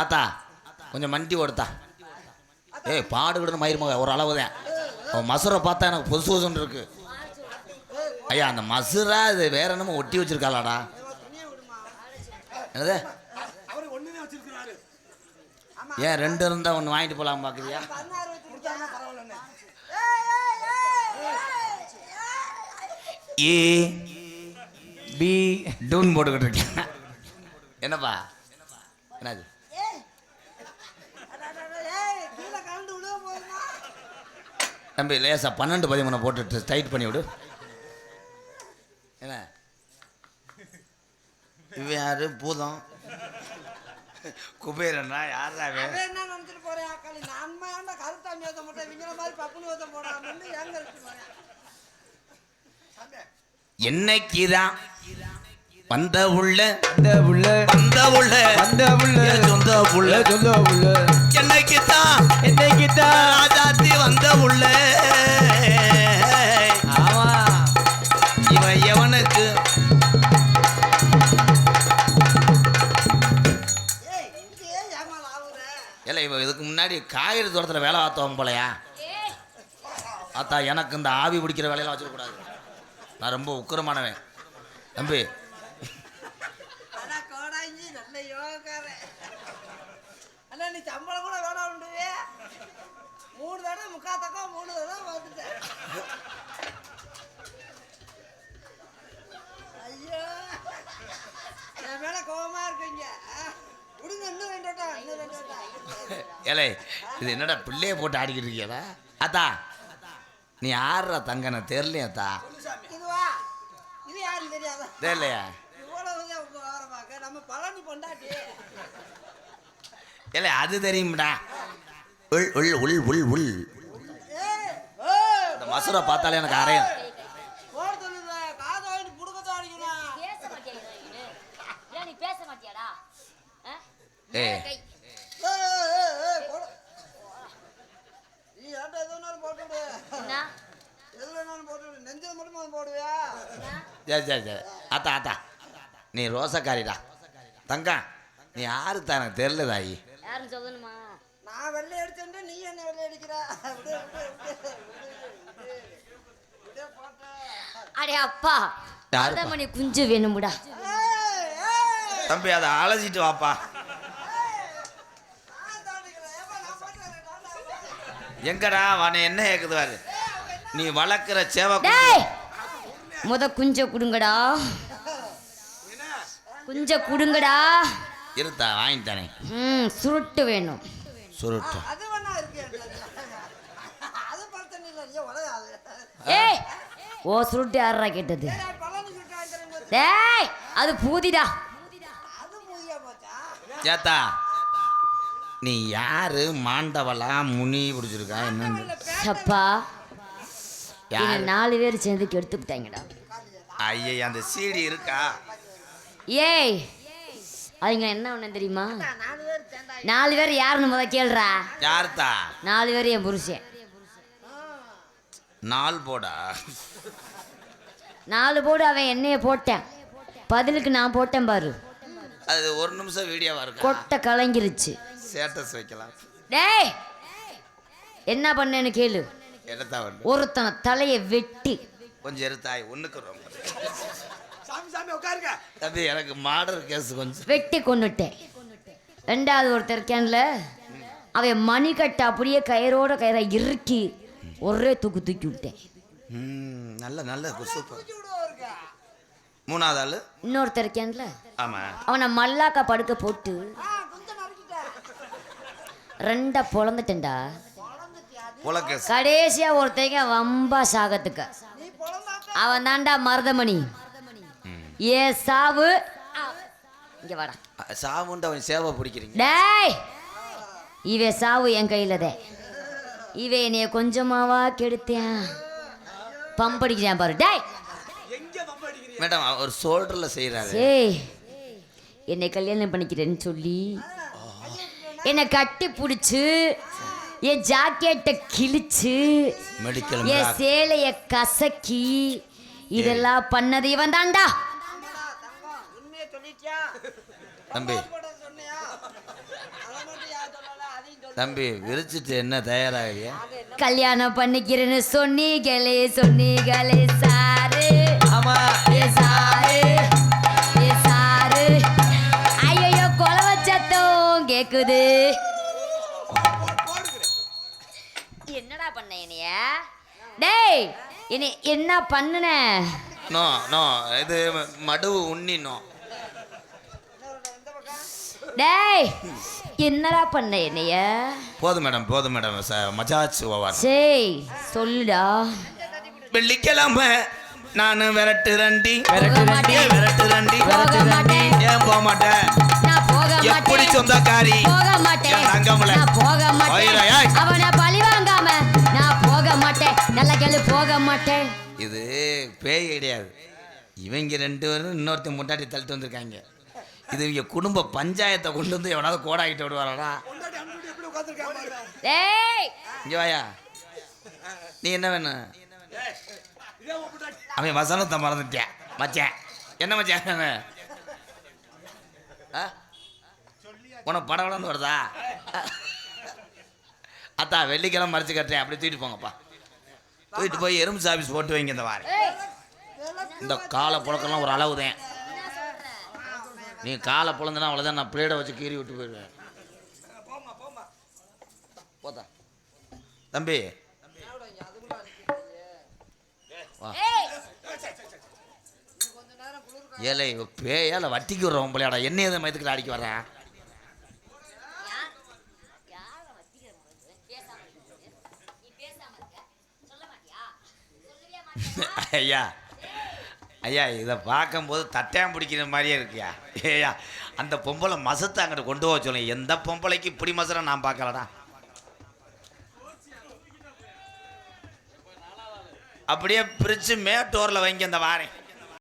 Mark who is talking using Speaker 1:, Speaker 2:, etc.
Speaker 1: ஆத்தா கொஞ்சம் மண்டி ஓடுத்தா. ஏய் பாடு மயிர் மக ஒரு அளவு தான் அவன் மசுரை பார்த்தா எனக்கு புதுசு பொசுன்னு இருக்கு. ஐயா அந்த மசுரா இது வேற என்னமோ ஒட்டி வச்சிருக்காளாடா. என்னது? ஏன் ரெண்டு இருந்தால் ஒன்று வாங்கிட்டு போகலாம் பார்க்குறியா ஏ பி டூன் போட்டுக்கிட்டு இருக்கேன். என்னப்பா? என்னது? தம்பி லேசா பன்னெண்டு பதிமூணு போட்டுட்டு டைட் பண்ணி விடு. என்ன? இவன் யாரு? பூதம். குபேரனா? யாரா
Speaker 2: என்ன நினைச்சிட்டு போறேன் அக்காளி? நான் ஏன்டா கருத்தாமி ஓத்த மாட்டேன் இவங்கள மாதிரி பப்புனு ஓத்த போடாமன்னு ஏங்க இருக்கு போறேன்.
Speaker 1: என்னைக்குதான் வந்த உள்ள
Speaker 3: அந்த உள்ள
Speaker 1: வந்த உள்ள
Speaker 3: அந்த உள்ள
Speaker 1: சொந்த உள்ள?
Speaker 3: சொல்ல உள்ள?
Speaker 1: என்னைக்குதான்
Speaker 3: என்னைக்குத்தான்
Speaker 1: ராஜாத்தி வந்த உள்ள? முன்னாடி தூரத்தில் வேலை பார்த்தோம் போலையா? அத்தா எனக்கு இந்த ஆவி பிடிக்கிற வேலையெல்லாம் வச்சிடக்கூடாது. நான் ரொம்ப உக்கிரமானவன். தம்பி ஏலே இது என்னடா பிள்ளைய போட்டு ஆடிக்கிட்டு இருக்கியாடா? அத்தா நீ ஆடுறா தங்க நான் தெரியலையாத்தா
Speaker 2: இதுவா? இது யாருன்னு தெரியாதா?
Speaker 1: தெரியலையா? ஏலே அது தெரியும்டா. உள் உள் உள் உள் உள்.
Speaker 2: ஏய் ஏய்
Speaker 1: இந்த மசூரை பார்த்தாலே எனக்கு அரையும்.
Speaker 2: போட சொல்லுங்க காதை வாங்கி புடுக்கத்தான் அடிக்கணும்
Speaker 4: பேச மாட்டியா நீ? ஏன் நீ பேச மாட்டியாடா ஆ?
Speaker 1: ஏய்.
Speaker 4: கை.
Speaker 2: ஏய், ஏய், ஏய், ஏய், போடு. நீ ஏன்டா எது வேணாலும் போட்டு விடு.
Speaker 4: என்ன?
Speaker 2: எது வேணாலும் போட்டு விடு. நெஞ்சில மட்டும் வந்து போடுவியா?
Speaker 4: என்ன?
Speaker 1: சரி சரி சரி. அத்தா அத்தா நீ ரோசக்காரிடா. தங்கம் நீ யாரு தான் எனக்கு தெரியல தாயி
Speaker 4: யாருன்னு சொல்லணுமா?
Speaker 2: நான் வெள்ளை அடிச்சேன்டா, நீ என்ன வெள்ளை அடிக்கிற?
Speaker 4: அடே அப்பா? மணி குஞ்சு வேணுமுடா.
Speaker 1: தம்பி அதை அலசிட்டு வாப்பா. எங்கடா அவனை என்ன கேக்குது பாரு? நீ வளர்க்குற சேவை
Speaker 4: முத குஞ்ச குடுங்கடா. குஞ்ச குடுங்கடா.
Speaker 1: இருத்தா வாங்கிட்டானே
Speaker 4: ம் சுருட்டு வேணும்.
Speaker 1: சுருட்டு.
Speaker 4: ஏய் ஓ சுருட்டு யாரா கேட்டது?
Speaker 2: வாங்கி தரேன்.
Speaker 4: டேய் அது பூதிடா.
Speaker 2: அது மூதியா போச்சா?
Speaker 1: சேத்தா நீ யாரு மாண்டவளா முனி பிடிச்சிருக்கா என்னன்னு?
Speaker 4: அப்பா என்ன
Speaker 1: யாரு?
Speaker 4: நாலு பேர் சேர்ந்து கெடுத்து விட்டாங்கடா
Speaker 1: ஐயே அந்த சீடி இருக்கா?
Speaker 4: ஏய் அவங்க என்ன ஒண்ணு தெரியுமா?
Speaker 2: நாலு பேர்
Speaker 4: நாலு யாருன்னு முத கேளுடா.
Speaker 1: யாருத்தா?
Speaker 4: நாலு பேர் என் புருஷன்.
Speaker 1: நாள் போடா.
Speaker 4: நாலு போடு அவன் என்னைய போட்டேன். பதிலுக்கு நான் போட்டேன் பாரு.
Speaker 1: அது ஒரு நிமிஷம் வீடியோவா இருக்கா?
Speaker 4: கொட்டை கலங்கிருச்சு.
Speaker 1: ஸ்டேட்டஸ் வைக்கலாம்.
Speaker 4: டேய் என்ன பண்ணேன்னு கேளு. ஒருத்தனை தலையை வெட்டி.
Speaker 1: கொஞ்சம் எடுத்தாய் ஒண்ணுக்கு ரொம்ப.
Speaker 5: சாமி சாமி உட்காருங்க.
Speaker 1: தம்பி எனக்கு மாடர் கேஸ் கொஞ்சம்.
Speaker 4: வெட்டி கொன்னுட்டேன் ரெண்டாவது ஒருத்தர் இருக்கான்ல அவன் மணிக்கட்டை அப்படியே கயிறோட கயிறை இறுக்கி ஒரே தூக்கு தூக்கி விட்டேன்.
Speaker 1: ம், நல்ல நல்ல சூப்பர். மூணாவது ஆளு?
Speaker 4: இன்னொருத்தர் இருக்கான்ல
Speaker 1: ஆமா.
Speaker 4: அவனை மல்லாக்கா படுக்க போட்டு ரெண்டா பொழந்துட்டேன்டா. கடைசியா ஒருத்தங்க வம்பா சாகத்துக்கு. அவன் தாண்டா மருதமணி. ஏ சாவு இங்க வாடா.
Speaker 1: சாவுண்டு அவன் சேவை பிடிக்கிறீங்க.
Speaker 4: டேய் இவ சாவு என் கையில தான் இவ என்னைய கொஞ்சமாவா கெடுத்தேன் பம்படிக்கிறேன் பாரு. டேய்.
Speaker 1: மேடம் அவர் ஷோல்டர்ல செய்யறாரு
Speaker 4: ஏய் என்னை கல்யாணம் பண்ணிக்கிறேன்னு சொல்லி. என்னை கட்டி பிடிச்சு. என் ஜாக்கெட்டை கிழிச்சு என் சேலைய கசக்கி இதெல்லாம் பண்ணது இவன் தான்டா
Speaker 1: தம்பி. தம்பி விரிச்சிட்டு என்ன தயாராகிறியா
Speaker 4: கல்யாணம் பண்ணிக்கிறேன்னு சொன்னீங்களே சொன்னீங்களே சாரு. பண்ண என்னைய டேய் என்னை என்ன பண்ணுன?
Speaker 1: நோ நோ இது மடு உண்ணினோ
Speaker 4: டேய் என்னடா பண்ண என்னைய
Speaker 1: போதும் மேடம் போதும் மேடம் மஜாச்சு ஓவர்
Speaker 4: சரி சொல்லுடா.
Speaker 1: வெள்ளிக்கிழமை நான் விரட்டு ரண்டி.
Speaker 4: போக மாட்டேன்
Speaker 1: விரட்டு ரண்டி?
Speaker 4: போக மாட்டேன்.
Speaker 1: ஏன் போக மாட்டேன்?
Speaker 4: நான் போக
Speaker 1: எப்படி சொந்தக்காரி?
Speaker 4: போக மாட்டேன்.
Speaker 1: தங்கமலை.
Speaker 4: நான் போக மாட்டேன். அவனை மாட்டேன்.
Speaker 1: இது பேய் கிடையாது. இவங்க ரெண்டு பேரும் இன்னொருத்தன் முட்டாட்டி தள்ளிட்டு வந்திருக்காங்க. இது இவங்க குடும்ப பஞ்சாயத்தை கொண்டு வந்து எவனாவது கோடாகிட்டு
Speaker 4: டேய்!
Speaker 1: இங்க வாயா. நீ என்ன வேணும் அவன் வசனத்தை மறந்துட்டேன் மச்சான். என்ன மச்சான்? ஆ? உனக்கு படம் வருதா? அத்தா வெள்ளிக்கிழமை மறைச்சு கட்டுறேன். அப்படி தூக்கிட்டு போங்கப்பா. தூக்கிட்டு போய் எறும்பு சாபீஸ் போட்டு வைங்க இந்த வாரம் இந்த காலை புழக்கெல்லாம் ஒரு அளவு தான் நீ காலை புழந்தனா அவ்வளோதான் நான் பிளேடை வச்சு கீறி விட்டு போயிடுவேன். போதா தம்பி. வா. ஏலே பேயால வட்டிக்கு விடுறவன் பிள்ளையாடா என்ன எதை மயத்துக்கு அடிக்க வர்றேன் ஐயா ஐயா இதை பார்க்கும்போது தட்டையம் பிடிக்கிற மாதிரியே இருக்கியா ஐயா. அந்த பொம்பளை மசத்தை அங்கிட்ட கொண்டு போக சொல்லுங்க. எந்த பொம்பளைக்கு இப்படி மசரம் நான் பார்க்கலடா? அப்படியே பிரித்து மேட்டோரில் வாங்கி அந்த வாரேன்